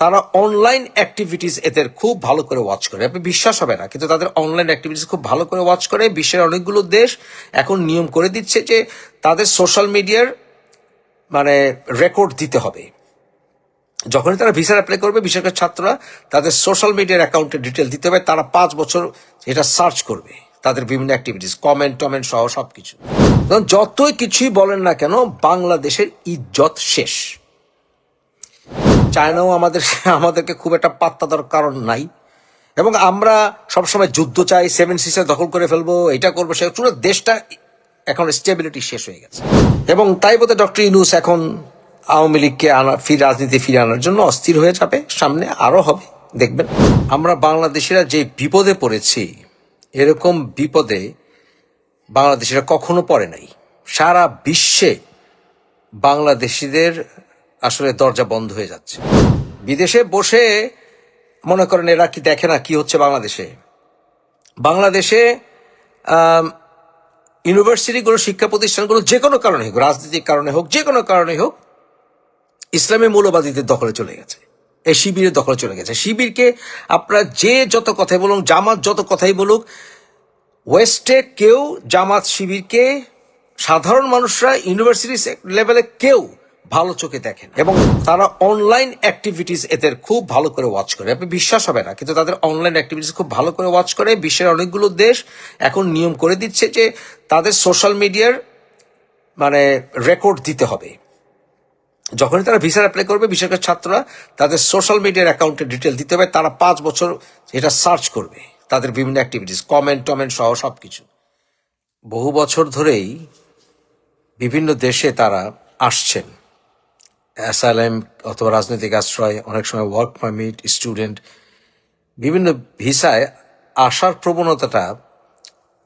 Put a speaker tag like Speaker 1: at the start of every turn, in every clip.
Speaker 1: তারা online activities এদের খুব ভালো করে ওয়াচ করে। আপনি বিশ্বাস হবে না, কিন্তু তাদের অনলাইন অ্যাক্টিভিটিস খুব ভালো করে ওয়াচ করে। বিশ্বের অনেকগুলো দেশ এখন নিয়ম করে দিচ্ছে যে তাদের সোশ্যাল মিডিয়ার মানে রেকর্ড দিতে হবে। যখনই তারা ভিসার অ্যাপ্লাই করবে বিশেষ করে ছাত্ররা তাদের সোশ্যাল মিডিয়ার অ্যাকাউন্টের ডিটেল দিতে হবে। তারা পাঁচ বছর এটা সার্চ করবে, তাদের বিভিন্ন অ্যাক্টিভিটিস কমেন্ট টমেন্ট সহ সব কিছু যতই কিছুই বলেন না কেন, বাংলাদেশের ইজ্জত শেষ। চায়নাও আমাদের আমাদেরকে খুব একটা পাত্তা দেওয়ার কারণ নাই। এবং আমরা সবসময় যুদ্ধ চাই সেভেন সিসে দখল করে ফেলব, এটা করব, সে পুরো দেশটা এখন স্টেবিলিটি শেষ হয়ে গেছে। এবং তাই বোধহয় ডক্টর ইনুস এখন আওয়ামী লীগকে আনা, ফির রাজনীতি ফিরে আনার জন্য অস্থির হয়ে যাবে, সামনে আরও হবে, দেখবেন। আমরা বাংলাদেশিরা যে বিপদে পড়েছি, এরকম বিপদে বাংলাদেশিরা কখনো পড়ে নাই। সারা বিশ্বে বাংলাদেশিদের আসলে দরজা বন্ধ হয়ে যাচ্ছে। বিদেশে বসে মনে করেন এরা কি দেখে না কি হচ্ছে বাংলাদেশে। বাংলাদেশে ইউনিভার্সিটিগুলো, শিক্ষা প্রতিষ্ঠানগুলো যে কোনো কারণে হোক রাজনৈতিক কারণে হোক, যে কোনো কারণে হোক, ইসলামী মৌলবাদীদের দখলে চলে গেছে। এই শিবিরের দখলে চলে গেছে। শিবিরকে আপনারা যে যত কথাই বলুন, জামাত যত কথাই বলুক, ওয়েস্টে কেউ জামাত শিবিরকে সাধারণ মানুষরা ইউনিভার্সিটি লেভেলে কেউ ভালো চোখে দেখেন। এবং তারা অনলাইন অ্যাক্টিভিটিস এদের খুব ভালো করে ওয়াচ করে। আপনি বিশ্বাস হবে না, কিন্তু তাদের অনলাইন অ্যাক্টিভিটিস খুব ভালো করে ওয়াচ করে। বিশ্বের অনেকগুলো দেশ এখন নিয়ম করে দিচ্ছে যে তাদের সোশ্যাল মিডিয়ার মানে রেকর্ড দিতে হবে। যখনই তারা ভিসার অ্যাপ্লাই করবে বিশেষ করে ছাত্ররা তাদের সোশ্যাল মিডিয়ার অ্যাকাউন্টের ডিটেল দিতে হবে। তারা পাঁচ বছর এটা সার্চ করবে, তাদের বিভিন্ন অ্যাক্টিভিটিস কমেন্ট টমেন্ট সহ সব কিছু বহু বছর ধরেই বিভিন্ন দেশে তারা আসছেন। অ্যাসাইলেম অথবা রাজনৈতিক আশ্রয়, অনেক সময় ওয়ার্ক পারমিট স্টুডেন্ট বিভিন্ন ভিসায় আসার প্রবণতাটা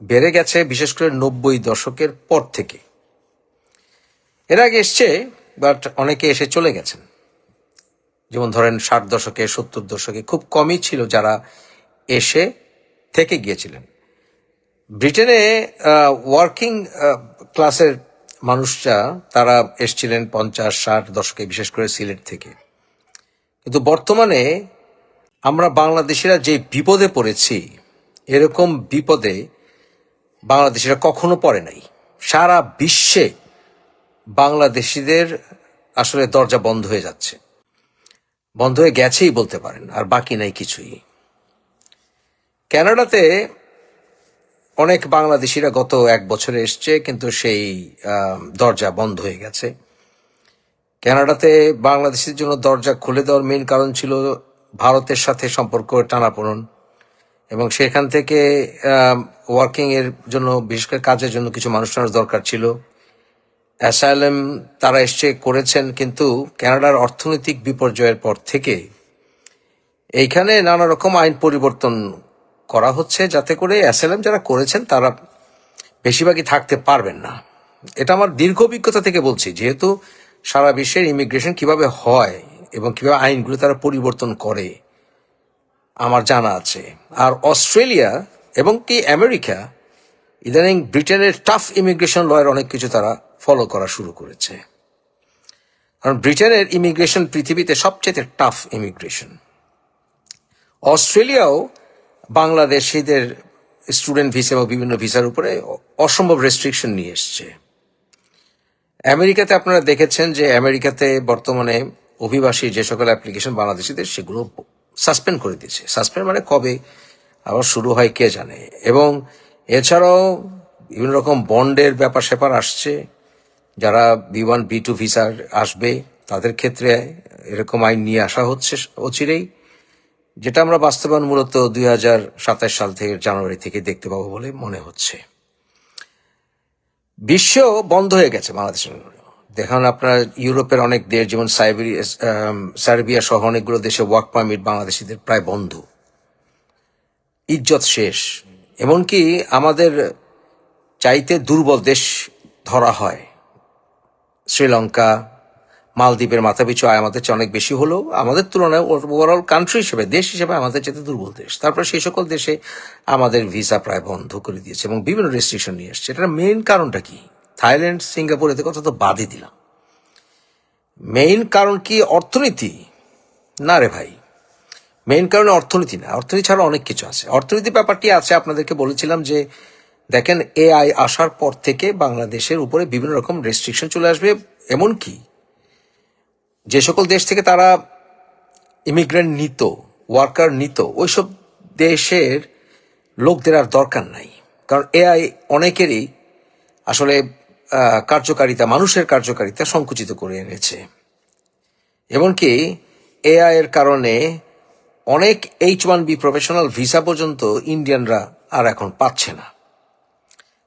Speaker 1: বেড়ে গেছে বিশেষ করে নব্বই দশকের পর থেকে। এর আগে এসছে বাট অনেকে এসে চলে গেছেন। যেমন ধরেন ষাট দশকে, সত্তর দশকে খুব কমই ছিল যারা এসে থেকে গিয়েছিলেন। ব্রিটেনে ওয়ার্কিং ক্লাসের মানুষরা, তারা এসছিলেন পঞ্চাশ, ষাট দশকে, বিশেষ করে সিলেট থেকে। কিন্তু বর্তমানে আমরা বাংলাদেশিরা যে বিপদে পড়েছি, এরকম বিপদে বাংলাদেশিরা কখনো পড়ে নাই। সারা বিশ্বে বাংলাদেশিদের আসলে দরজা বন্ধ হয়ে যাচ্ছে। বন্ধ হয়ে গেছেই বলতে পারেন, আর বাকি নাই কিছুই। কানাডাতে অনেক বাংলাদেশিরা গত এক বছরে এসছে, কিন্তু সেই দরজা বন্ধ হয়ে গেছে। কানাডাতে বাংলাদেশের জন্য দরজা খুলে দেওয়ার মেন কারণ ছিল ভারতের সাথে সম্পর্ক টানাপোড়ন এবং সেখান থেকে ওয়ার্কিং এর জন্য, বিশেষ করে কাজের জন্য কিছু মানুষ দরকার ছিল। অ্যাসাইলেম তারা এসছে, করেছেন, কিন্তু কানাডার অর্থনৈতিক বিপর্যয়ের পর থেকে এইখানে নানা রকম আইন পরিবর্তন করা হচ্ছে যাতে করে অ্যাসাইলেম যারা করেছেন তারা বেশিরভাগই থাকতে পারবেন না। এটা আমার দীর্ঘ অভিজ্ঞতা থেকে বলছি, যেহেতু সারা বিশ্বের ইমিগ্রেশন কীভাবে হয় এবং কীভাবে আইনগুলো তারা পরিবর্তন করে, আমার জানা আছে। আর অস্ট্রেলিয়া এবং কি আমেরিকা, ইদানিং ব্রিটেনের টাফ ইমিগ্রেশন লয়ের অনেক কিছু তারা ফলো করা শুরু করেছে। কারণ ব্রিটেনের ইমিগ্রেশন পৃথিবীতে সবচেয়ে টাফ ইমিগ্রেশন অস্ট্রেলিয়াও বাংলাদেশিদের স্টুডেন্ট ভিসা এবং বিভিন্ন ভিসার উপরে অসম্ভব রেস্ট্রিকশন নিয়ে এসছে। আমেরিকাতে আপনারা দেখেছেন যে আমেরিকাতে বর্তমানে অভিবাসী যে সকল অ্যাপ্লিকেশন বাংলাদেশিদের সেগুলো সাসপেন্ড করে দিয়েছে। সাসপেন্ড মানে কবে? আবার শুরু হয় কে জানে? এবং এছাড়াও বিভিন্ন রকম বন্ডের ব্যাপার স্যাপার আসছে। যারা বি ওয়ান বি টু ভিসার আসবে, তাদের ক্ষেত্রে এরকম আইন নিয়ে আসা হচ্ছে অচিরেই। যেটা আমরা বাস্তবায়ন মূলত দুই হাজার সাতাশ সাল থেকে জানুয়ারি থেকে দেখতে পাবো বলে মনে হচ্ছে। বিশ্ব বন্ধ হয়ে গেছে বাংলাদেশের দেখুন, আপনার ইউরোপের অনেক দেশ, যেমন সাইবেরিয়া সার্বিয়া সহ অনেকগুলো দেশে ওয়ার্ক পারমিট বাংলাদেশিদের প্রায় বন্ধ। ইজ্জত শেষ। এমনকি আমাদের চাইতে দুর্বল দেশ ধরা হয়, শ্রীলঙ্কা মালদ্বীপের মাথাপিছু আয় আমাদের চেয়ে অনেক বেশি হলেও আমাদের তুলনায় ওভারঅল কান্ট্রি হিসেবে, দেশ হিসেবে আমাদের চেয়ে দুর্বল দেশ। তারপরে সেই সকল দেশে আমাদের ভিসা প্রায় বন্ধ করে দিয়েছে এবং বিভিন্ন রেস্ট্রিকশন নিয়ে এসছে এটার মেইন কারণটা কি? থাইল্যান্ড, সিঙ্গাপুর এতে কথা তো বাদই দিলাম। মেইন কারণ কি? অর্থনীতি? না রে ভাই। মেইন কারণে অর্থনীতি না। অর্থনীতি ছাড়া অনেক কিছু আছে। অর্থনীতি ব্যাপারটি আছে, আপনাদেরকে বলেছিলাম যে, দেখেন এআই আসার পর থেকে বাংলাদেশের উপরে বিভিন্ন রকম রেস্ট্রিকশন চলে আসবে। এমনকি যে সকল দেশ থেকে তারা ইমিগ্রেন্ট নিত ওয়ার্কার নিত, ওইসব দেশের লোকদের আর দরকার নাই। কারণ এআই অনেকেরই আসলে কার্যকারিতা, মানুষের কার্যকারিতা সংকুচিত করে এনেছে। এমনকি এআই এর কারণে অনেক H one B professional visa পর্যন্ত ইন্ডিয়ানরা আর এখন পাচ্ছে না।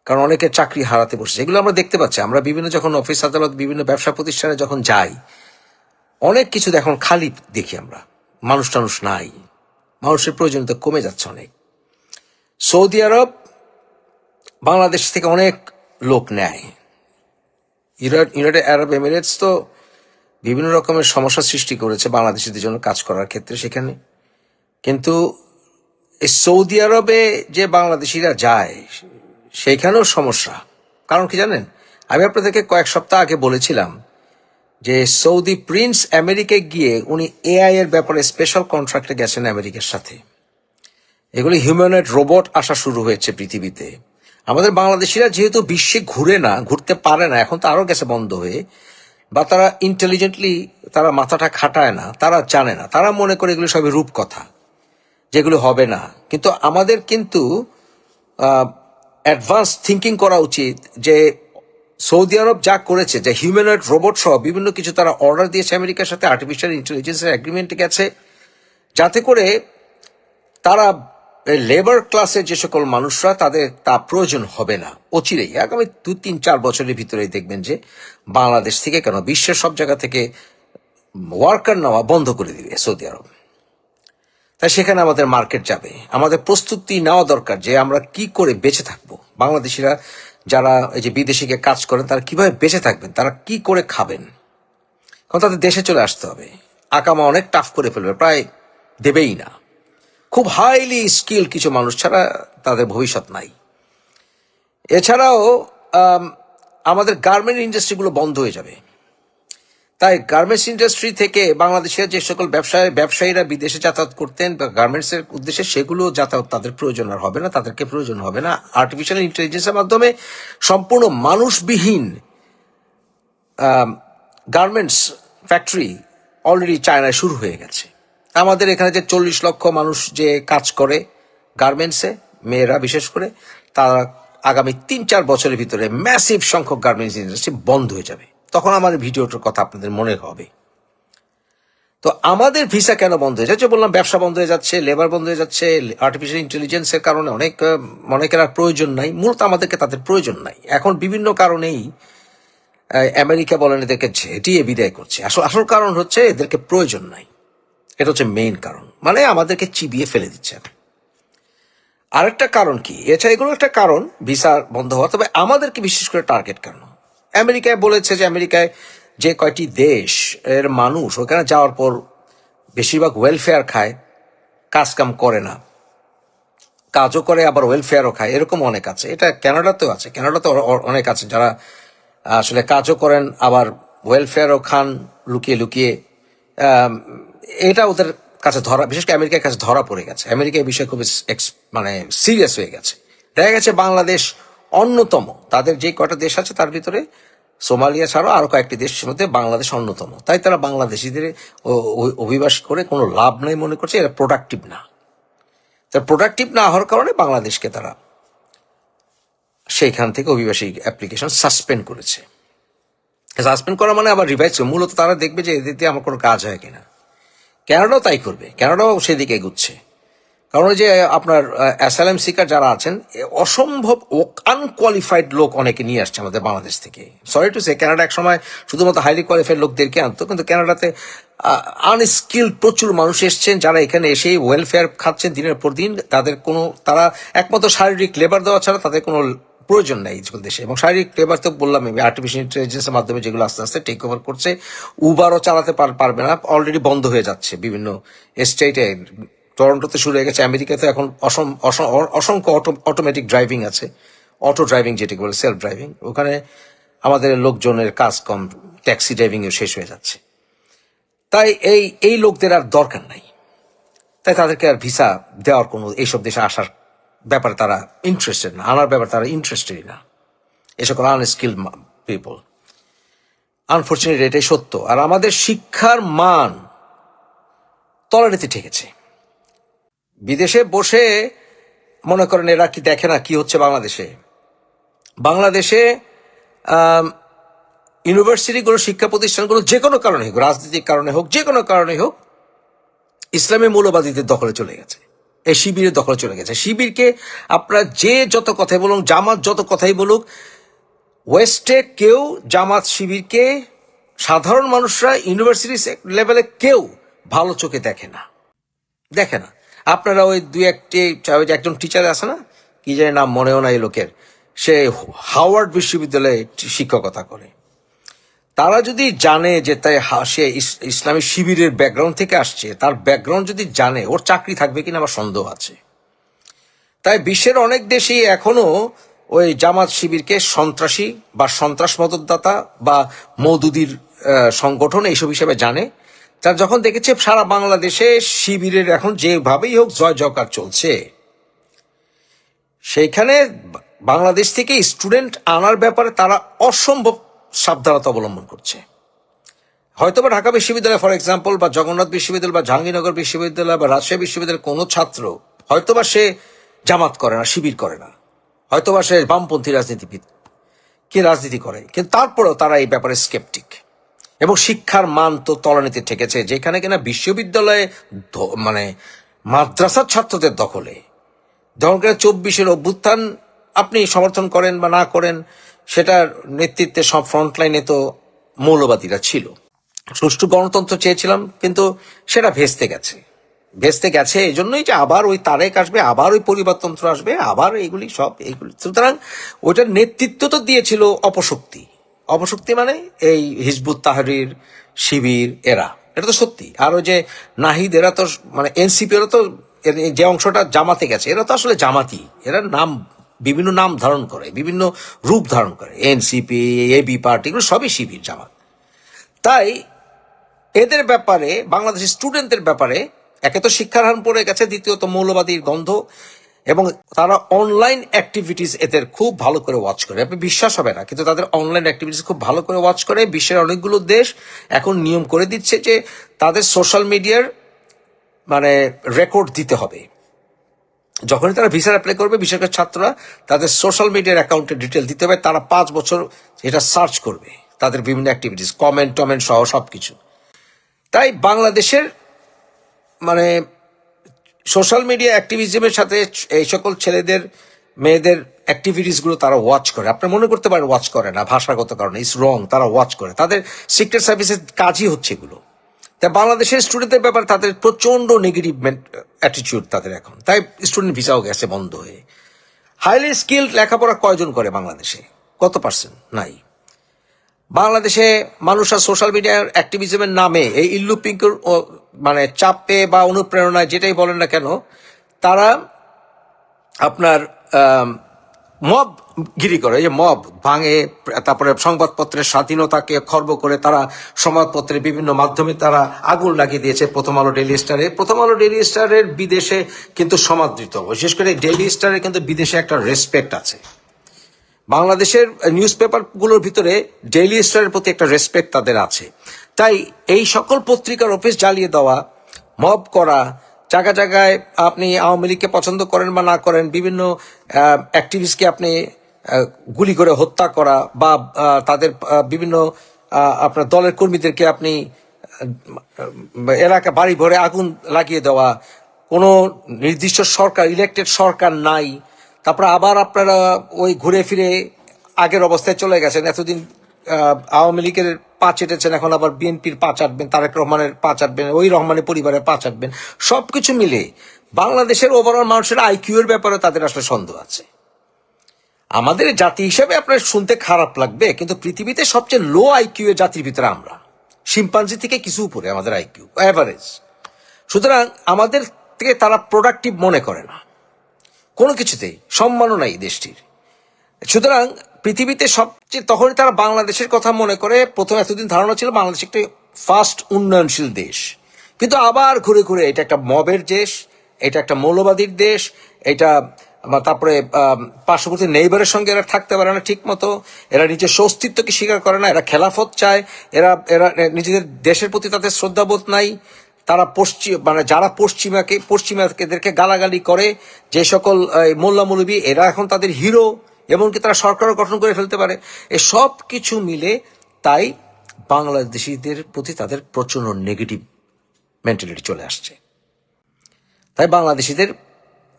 Speaker 1: কারণ অনেকে চাকরি হারাতে বসেছে। এগুলো আমরা দেখতে পাচ্ছি। আমরা বিভিন্ন যখন অফিস আদালত, বিভিন্ন ব্যবসা প্রতিষ্ঠানে যখন যাই অনেক কিছু এখন খালি দেখি আমরা। মানুষ টানুষ নাই। মানুষের প্রয়োজনীয়তা কমে যাচ্ছে অনেক। সৌদি আরব বাংলাদেশ থেকে অনেক লোক নেয়। ইউনাইট- ইউনাইটেড আরব এমিরেটস তো বিভিন্ন রকমের সমস্যা সৃষ্টি করেছে বাংলাদেশিদের জন্য কাজ করার ক্ষেত্রে সেখানে। কিন্তু এই সৌদি আরবে যে বাংলাদেশিরা যায় সেইখানেও সমস্যা। কারণ কি জানেন? আমি আপনাদেরকে কয়েক সপ্তাহ আগে বলেছিলাম যে সৌদি প্রিন্স আমেরিকায় গিয়ে উনি এআই এর ব্যাপারে স্পেশাল কন্ট্রাক্টে গেছেন আমেরিকার সাথে। এগুলি হিউম্যানয়েড রোবট আসা শুরু হয়েছে পৃথিবীতে। আমাদের বাংলাদেশিরা যেহেতু বিশ্বে ঘুরে না, ঘুরতে পারে না, এখন তো আরও গেছে বন্ধ হয়ে, বা তারা ইন্টেলিজেন্টলি তারা মাথাটা খাটায় না, তারা জানে না, তারা মনে করে এগুলো সবই রূপকথা, যেগুলো হবে না। কিন্তু আমাদের কিন্তু অ্যাডভান্স থিঙ্কিং করা উচিত যে সৌদি আরব যা করেছে, যে হিউম্যানয়েড রোবট সহ বিভিন্ন কিছু তারা অর্ডার দিয়েছে আমেরিকার সাথে আর্টিফিশিয়াল ইন্টেলিজেন্সের অ্যাগ্রিমেন্টে গেছে, যাতে করে তারা লেবার ক্লাসের যে সকল মানুষরা, তাদের তা প্রয়োজন হবে না। অচিরেই, আগামী দু তিন চার বছরের ভিতরেই দেখবেন যে বাংলাদেশ থেকে কেন বিশ্বের সব জায়গা থেকে ওয়ার্কার নেওয়া বন্ধ করে দিবে সৌদি আরব। তাই সেখানে আমাদের মার্কেট যাবে। আমাদের প্রস্তুতি নেওয়া দরকার যে আমরা কি করে বেঁচে থাকব। বাংলাদেশিরা যারা এই যে বিদেশিকে কাজ করেন, তারা কীভাবে বেঁচে থাকবেন? তারা কি করে খাবেন? কারণ তাদের দেশে চলে আসতে হবে। আকামা অনেক টাফ করে ফেলবে, প্রায় দেবেই না। খুব হাইলি স্কিল কিছু মানুষ ছাড়া তাদের ভবিষ্যৎ নাই। এছাড়াও আমাদের গার্মেন্ট ইন্ডাস্ট্রিগুলো বন্ধ হয়ে যাবে। তাই গার্মেন্টস ইন্ডাস্ট্রি থেকে বাংলাদেশের যে সকল ব্যবসায়ী, ব্যবসায়ীরা বিদেশে যাতায়াত করতেন বা গার্মেন্টসের উদ্দেশ্যে সেগুলো যাতায়াত তাদের প্রয়োজন আর হবে না, তাদেরকে প্রয়োজন হবে না। আর্টিফিশিয়াল ইন্টেলিজেন্সের মাধ্যমে সম্পূর্ণ মানুষবিহীন গার্মেন্টস ফ্যাক্টরি অলরেডি চায়নায় শুরু হয়ে গেছে। আমাদের এখানে যে চল্লিশ লক্ষ মানুষ যে কাজ করে গার্মেন্টসে মেয়েরা বিশেষ করে, তারা আগামী তিন চার বছরের ভিতরে ম্যাসিভ সংখ্যক গার্মেন্টস ইন্ডাস্ট্রি বন্ধ হয়ে যাবে। তখন আমার ভিডিওটার কথা আপনাদের মনে হবে। তো আমাদের ভিসা কেন বন্ধ হয়ে যাচ্ছে বললাম, ব্যবসা বন্ধ হয়ে যাচ্ছে লেবার বন্ধ হয়ে যাচ্ছে আর্টিফিশিয়াল ইন্টেলিজেন্সের কারণে অনেক অনেকের আর প্রয়োজন নাই। মূলত আমাদেরকে তাদের প্রয়োজন নাই। এখন বিভিন্ন কারণেই আমেরিকা বলেন এদেরকে ঝেঁটিয়ে বিদায় করছে। আসল আসল কারণ হচ্ছে এদেরকে প্রয়োজন নাই। এটা হচ্ছে মেইন কারণ। মানে আমাদেরকে চিবিয়ে ফেলে দিচ্ছে। আরেকটা কারণ কি? এছাড়া এগুলো একটা কারণ, ভিসা বন্ধ হওয়া। তবে আমাদেরকে বিশেষ করে টার্গেট কেন? আমেরিকায় বলেছে যে আমেরিকায় যে কয়টি দেশ এর মানুষ, ওখানে যাওয়ার পর বেশিরভাগ ওয়েলফেয়ার খায় কাজ কাম করে না। কাজও করে, আবার ওয়েলফেয়ারও খায়। এরকম অনেক আছে। এটা ক্যানাডাতেও আছে। কানাডাতে অনেক আছে যারা আসলে কাজও করেন, আবার ওয়েলফেয়ারও খান লুকিয়ে লুকিয়ে। এটা ওদের কাছে ধরা, বিশেষ করে আমেরিকার কাছে ধরা পড়ে গেছে। আমেরিকা এই বিষয়ে খুব মানে সিরিয়াস হয়ে গেছে। দেখা গেছে বাংলাদেশ অন্যতম। তাদের যে কটা দেশ আছে তার ভিতরে সোমালিয়া ছাড়াও আরও কয়েকটি দেশের মধ্যে বাংলাদেশ অন্যতম। তাই তারা বাংলাদেশিদের অভিবাস করে কোনো লাভ নাই মনে করছে, এরা প্রোডাক্টিভ না। তার প্রোডাক্টিভ না হওয়ার কারণে বাংলাদেশকে তারা সেইখান থেকে অভিবাসী অ্যাপ্লিকেশন সাসপেন্ড করেছে। সাসপেন্ড করা মানে আবার রিভাইজ মূলত তারা দেখবে যে এদের দিয়ে আমার কোনো কাজ হয় কিনা। ক্যানাডাও তাই করবে। ক্যানাডাও সেদিকে এগুচ্ছে। কারণ ওই যে আপনার অ্যাসালাম সিকার যারা আছেন অসম্ভব আনকোয়ালিফাইড লোক অনেকে নিয়ে আসছে আমাদের বাংলাদেশ থেকে। সরি টু সে কানাডা এক সময় শুধুমাত্র হাইলি কোয়ালিফাইড লোকদেরকে আনতো, কিন্তু কানাডাতে আনস্কিল প্রচুর মানুষ এসছেন যারা এখানে এসেই ওয়েলফেয়ার খাচ্ছেন দিনের পর দিন। তাদের কোনো, তারা একমাত্র শারীরিক লেবার দেওয়া ছাড়া তাদের কোনো প্রয়োজন নেই দেশে। এবং শারীরিক লেবার তো বললাম আমি আর্টিফিশিয়াল ইন্টেলিজেন্সের মাধ্যমে যেগুলো আস্তে আস্তে টেক ওভার করছে উবারও চালাতে পার- পারবে না অলরেডি বন্ধ হয়ে যাচ্ছে বিভিন্ন স্টেটে টরন্টোতে শুরু হয়ে গেছে, আমেরিকাতে এখন অসম অসংখ্য অটো অটোমেটিক ড্রাইভিং আছে। অটো ড্রাইভিং যেটিকে বলে সেলফ ড্রাইভিং ওখানে আমাদের লোকজনের কাজ কম ট্যাক্সি ড্রাইভিংও শেষ হয়ে যাচ্ছে। তাই এই এই লোকদের আর দরকার নাই। তাই তাদেরকে আর ভিসা দেওয়ার কোনো, এইসব দেশে আসার ব্যাপারে তারা ইন্টারেস্টেড না। আনার ব্যাপারে তারা ইন্টারেস্টেডই না। এ সকল আনস্কিল পিপল আনফর্চুনেট এটাই সত্য। আর আমাদের শিক্ষার মান তলানিতে ঠেকেছে। বিদেশে বসে মনে করেন এরা কি দেখে না কি হচ্ছে বাংলাদেশে। বাংলাদেশে ইউনিভার্সিটিগুলো, শিক্ষা প্রতিষ্ঠানগুলো যে কোনো কারণে হোক, রাজনৈতিক কারণে হোক, যে কোনো কারণে হোক, ইসলামী মৌলবাদীদের দখলে চলে গেছে। এই শিবিরের দখলে চলে গেছে। শিবিরকে আপনারা যে যত কথাই বলুন, জামাত যত কথাই বলুক, ওয়েস্টে কেউ জামাত শিবিরকে, সাধারণ মানুষরা ইউনিভার্সিটি লেভেলে কেউ ভালো চোখে দেখে না। দেখে না। আপনারা ওই দুই একটি একজন টিচার আছে না, কি জানি নাম মনেও নাই লোকের, সে হাওয়ার্ড বিশ্ববিদ্যালয়ে শিক্ষকতা করে। তারা যদি জানে যে তাই সে ইসলামী শিবিরের ব্যাকগ্রাউন্ড থেকে আসছে, তার ব্যাকগ্রাউন্ড যদি জানে, ওর চাকরি থাকবে কিনা আমার সন্দেহ আছে। তাই বিশ্বের অনেক দেশেই এখনও ওই জামাত শিবিরকে সন্ত্রাসী বা সন্ত্রাস মদতদাতা বা মৌদুদির সংগঠন এইসব হিসেবে জানে। তার যখন দেখেছে সারা বাংলাদেশে শিবিরের এখন যেভাবেই হোক জয় জয়কার চলছে, সেইখানে বাংলাদেশ থেকে স্টুডেন্ট আনার ব্যাপারে তারা অসম্ভব সাবধানতা অবলম্বন করছে। হয়তো বা ঢাকা বিশ্ববিদ্যালয়, ফর এক্সাম্পল, বা জগন্নাথ বিশ্ববিদ্যালয়, বা জাহাঙ্গীরনগর বিশ্ববিদ্যালয়, বা রাজশাহী বিশ্ববিদ্যালয়ের কোনো ছাত্র হয়তোবা সে জামাত করে না, শিবির করে না। হয়তোবা সে বামপন্থী রাজনীতিবিদ কে রাজনীতি করে, কিন্তু তারপরেও তারা এই ব্যাপারে স্কেপটিক এবং শিক্ষার মান তো তলানিতে ঠেকেছে, যেখানে কিনা বিশ্ববিদ্যালয়ে মানে মাদ্রাসার ছাত্রদের দখলে। যখন কিনা চব্বিশের অভ্যুত্থান আপনি সমর্থন করেন বা না করেন, সেটার নেতৃত্বে সব ফ্রন্টলাইনে তো মৌলবাদীরা ছিল। সুষ্ঠু গণতন্ত্র চেয়েছিলাম, কিন্তু সেটা ভেস্তে গেছে। ভেস্তে গেছে এই জন্যই যে আবার ওই তারেক আসবে, আবার ওই পরিবারতন্ত্র আসবে, আবার এইগুলি সব, এইগুলি। সুতরাং ওইটার নেতৃত্ব তো দিয়েছিল অপশক্তি। অপশক্তি মানে এই হিজবুত তাহরির শিবির, এরা। এটা তো সত্যি। আর ওই যে নাহিদ, এরা তো মানে এনসিপি, এরা তো যে অংশটা জামাতে গেছে, এরা তো আসলে জামাতি। এরা নাম, বিভিন্ন নাম ধারণ করে, বিভিন্ন রূপ ধারণ করে। এনসিপি এবি পার্টি, এগুলো সবই শিবির, জামাত। তাই এদের ব্যাপারে, বাংলাদেশের স্টুডেন্টদের ব্যাপারে, একে তো শিক্ষার হার পড়ে গেছে, দ্বিতীয়ত মৌলবাদীর গন্ধ। এবং তারা অনলাইন অ্যাক্টিভিটিস এদের খুব ভালো করে ওয়াচ করে। আপনি বিশ্বাস হবে না, কিন্তু তাদের অনলাইন অ্যাক্টিভিটিস খুব ভালো করে ওয়াচ করে। বিশ্বের অনেকগুলো দেশ এখন নিয়ম করে দিচ্ছে যে তাদের সোশ্যাল মিডিয়ার মানে রেকর্ড দিতে হবে। যখনই তারা ভিসার অ্যাপ্লাই করবে বিশেষ করে ছাত্ররা তাদের সোশ্যাল মিডিয়ার অ্যাকাউন্টের ডিটেল দিতে হবে। তারা পাঁচ বছর এটা সার্চ করবে, তাদের বিভিন্ন অ্যাক্টিভিটিস কমেন্ট টমেন্ট সহ সব কিছু তাই বাংলাদেশের মানে সোশ্যাল মিডিয়া অ্যাক্টিভিজমের সাথে এই সকল ছেলেদের, মেয়েদের অ্যাক্টিভিটিসগুলো তারা ওয়াচ করে। আপনি মনে করতে পারেন ওয়াচ করে না, ভাষাগত কারণে ইস রং তারা ওয়াচ করে। তাদের সিক্রেট সার্ভিসের কাজই হচ্ছে এগুলো। তাই বাংলাদেশের স্টুডেন্টদের ব্যাপারে তাদের প্রচণ্ড নেগেটিভ অ্যাটিটিউড তাদের এখন। তাই স্টুডেন্ট ভিসাও গেছে বন্ধ হয়ে। হাইলি স্কিল্ড লেখাপড়া কয়জন করে বাংলাদেশে? কত পার্সেন্ট নাই। বাংলাদেশে মানুষ আর সোশ্যাল মিডিয়ার অ্যাক্টিভিজমের নামে এই ইল্লু পিঙ্কুর মানে চাপে বা অনুপ্রেরণায় যেটাই বলেন না কেন, তারা আপনার মব গিরি করে যে মব ভাঙে, তারপরে সংবাদপত্রের স্বাধীনতাকে খর্ব করে তারা সংবাদপত্রের বিভিন্ন মাধ্যমে তারা আগুন লাগিয়ে দিয়েছে প্রথম আলো ডেলি স্টারে। প্রথম আলো ডেলি স্টারের বিদেশে কিন্তু সমাদৃত। বিশেষ করে ডেলি স্টারের কিন্তু বিদেশে একটা রেসপেক্ট আছে। বাংলাদেশের নিউজ পেপারগুলোর ভিতরে ডেইলি স্টারের প্রতি একটা রেসপেক্ট তাদের আছে। তাই এই সকল পত্রিকার অফিস জ্বালিয়ে দেওয়া মব করা, জায়গা জায়গায় আপনি আওয়ামী লীগকে পছন্দ করেন বা না করেন, বিভিন্ন অ্যাক্টিভিস্টকে আপনি গুলি করে হত্যা করা বা তাদের বিভিন্ন আপনার দলের কর্মীদেরকে আপনি এলাকা বাড়ি ভরে আগুন লাগিয়ে দেওয়া, কোনো নির্দিষ্ট সরকার ইলেকটেড সরকার নাই, তারপর আবার আপনারা ওই ঘুরে ফিরে আগের অবস্থায় চলে গেছেন, এতদিন আওয়ামী লীগের পা চেটেছেন এখন আবার বিএনপির পা চাটবেন তারেক রহমানের পা চাটবেন ওই রহমানের পরিবারের পা চাটবেন সবকিছু মিলে বাংলাদেশের ওভারঅল মানুষের আইকিউ এর ব্যাপারে তাদের আসলে সন্দেহ আছে। আমাদের জাতি হিসেবে আপনার শুনতে খারাপ লাগবে, কিন্তু পৃথিবীতে সবচেয়ে লো আইকিউ এর জাতির ভিতরে আমরা। শিম্পাঞ্জি থেকে কিছু উপরে আমাদের আইকিউ অ্যাভারেজ সুতরাং আমাদের থেকে তারা প্রোডাক্টিভ মনে করে না। কোনো কিছুতেই, সম্মানও নাই দেশটির। সুতরাং পৃথিবীতে সবচেয়ে তখনই তারা বাংলাদেশের কথা মনে করে, প্রথম এতদিন ধারণা ছিল বাংলাদেশ একটি ফাস্ট উন্নয়নশীল দেশ। কিন্তু আবার ঘুরে ঘুরে এটা একটা মবের দেশ, এটা একটা মৌলবাদীর দেশ, এটা তারপরে পার্শ্ববর্তী নেইবারের সঙ্গে এরা থাকতে পারে না ঠিক মতো এরা নিজের অস্তিত্বকে স্বীকার করে না, এরা খেলাফত চায়, এরা এরা নিজেদের দেশের প্রতি তাদের শ্রদ্ধাবোধ নাই, তারা পশ্চিম মানে যারা পশ্চিমাকে পশ্চিমাদেরকে গালাগালি করে, যে সকল মোল্লা মৌলবী এরা এখন তাদের হিরো এমনকি তারা সরকারও গঠন করে ফেলতে পারে। এ সব কিছু মিলে তাই বাংলাদেশিদের প্রতি তাদের প্রচণ্ড নেগেটিভ মেন্টালিটি চলে আসছে। তাই বাংলাদেশিদের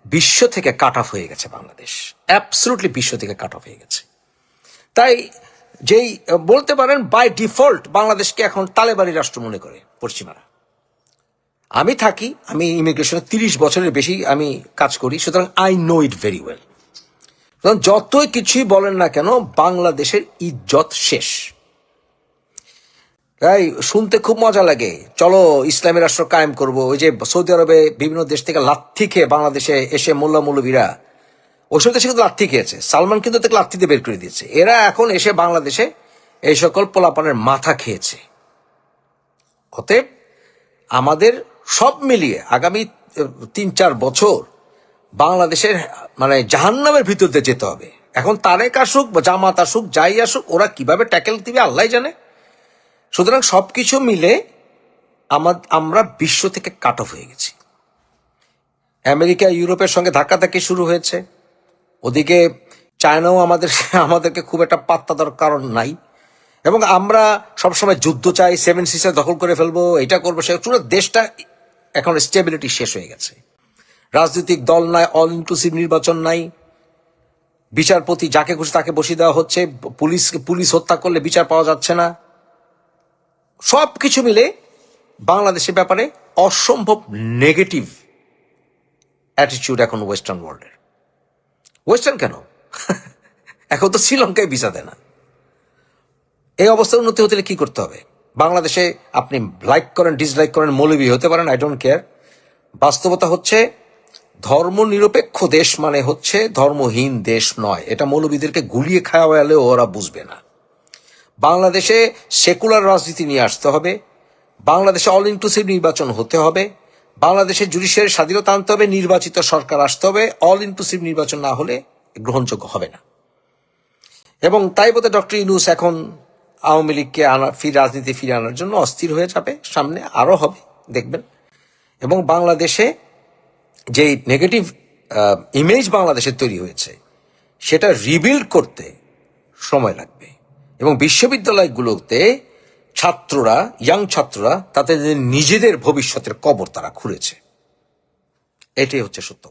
Speaker 1: বিশ্ব থেকে কাট অফ হয়ে গেছে বাংলাদেশ। অ্যাবসলুটলি বিশ্ব থেকে কাট অফ হয়ে গেছে। তাই যেই, বলতে পারেন বাই ডিফল্ট বাংলাদেশকে এখন তালেবানি রাষ্ট্র মনে করে পশ্চিমারা। আমি থাকি, আমি ইমিগ্রেশনে তিরিশ বছরের বেশি আমি কাজ করি, সুতরাং I know it very well যতই কিছুই বলেন না কেন, বাংলাদেশের ইজ্জত শেষ। তাই শুনতে খুব মজা লাগে। চলো, ইসলামী রাষ্ট্র কায়েম করব। ওই যে সৌদি আরবে বিভিন্ন দেশ থেকে লাথি খেয়ে বাংলাদেশে এসে মোল্লা মৌলবীরা ওইসব দেশে কিন্তু লাথি খেয়েছে। সালমান কিন্তু তাকে লাথিতে বের করে দিয়েছে। এরা এখন এসে বাংলাদেশে এই সকল পোলাপানের মাথা খেয়েছে। অতএব আমাদের সব মিলিয়ে আগামী তিন চার বছর বাংলাদেশের মানে জাহান্নামের ভিতর দিয়ে যেতে হবে। এখন তারেক আসুক বা জামাত আসুক, যাই আসুক, ওরা কীভাবে ট্যাকেল দিবে আল্লাহ জানে। সুতরাং সবকিছু মিলে আমার আমরা বিশ্ব থেকে কাট অফ হয়ে গেছি। আমেরিকা, ইউরোপের সঙ্গে ধাক্কাধাক্কি শুরু হয়েছে। ওদিকে চায়নাও আমাদের, আমাদেরকে খুব একটা পাত্তা দেওয়ার কারণ নাই। এবং আমরা সবসময় যুদ্ধ চাই সেভেন সিসে দখল করে ফেলব, এটা করব সে পুরো দেশটা এখন স্টেবিলিটি শেষ হয়ে গেছে। রাজনৈতিক দল নাই অল ইনক্লুসিভ নির্বাচন নাই। বিচারপতি যাকে খুশি তাকে বসিয়ে দেওয়া হচ্ছে, পুলিশ পুলিশ হত্যা করলে বিচার পাওয়া যাচ্ছে না। সব কিছু মিলে বাংলাদেশের ব্যাপারে অসম্ভব নেগেটিভ অ্যাটিটিউড এখন ওয়েস্টার্ন ওয়ার্ল্ডের ওয়েস্টার্ন কেন? এখন তো শ্রীলঙ্কায় ভিসা দেয় না। এই অবস্থার উন্নতি হতে কি করতে হবে? বাংলাদেশে আপনি লাইক করেন ডিসলাইক করেন, মৌলবী হতে পারেন আই ডোন্ট কেয়ার বাস্তবতা হচ্ছে ধর্ম নিরপেক্ষ দেশ মানে হচ্ছে ধর্মহীন দেশ নয়। এটা মৌলবীদেরকে গুলিয়ে খাওয়ালেও ওরা বুঝবে না। বাংলাদেশে সেকুলার রাজনীতি নিয়ে আসতে হবে। বাংলাদেশে অল ইনক্লুসিভ নির্বাচন হতে হবে। বাংলাদেশের জুডিশিয়ারি স্বাধীনতা আনতে হবে, নির্বাচিত সরকার আসতে হবে। অল ইনক্লুসিভ নির্বাচন না হলে গ্রহণযোগ্য হবে না। এবং তাই বোধহয় ডক্টর ইউনুস এখন আওয়ামী লীগকে আনা, ফির, রাজনীতি ফিরে আনার জন্য অস্থির হয়ে যাবে। সামনে আরও হবে, দেখবেন। এবং বাংলাদেশে যে নেগেটিভ ইমেজ বাংলাদেশের তৈরি হয়েছে, সেটা রিবিল্ড করতে সময় লাগবে। এবং বিশ্ববিদ্যালয়গুলোতে ছাত্ররা ইয়াং ছাত্ররা, তাদের নিজেদের ভবিষ্যতের কবর তারা খুঁড়েছে এটাই হচ্ছে সত্য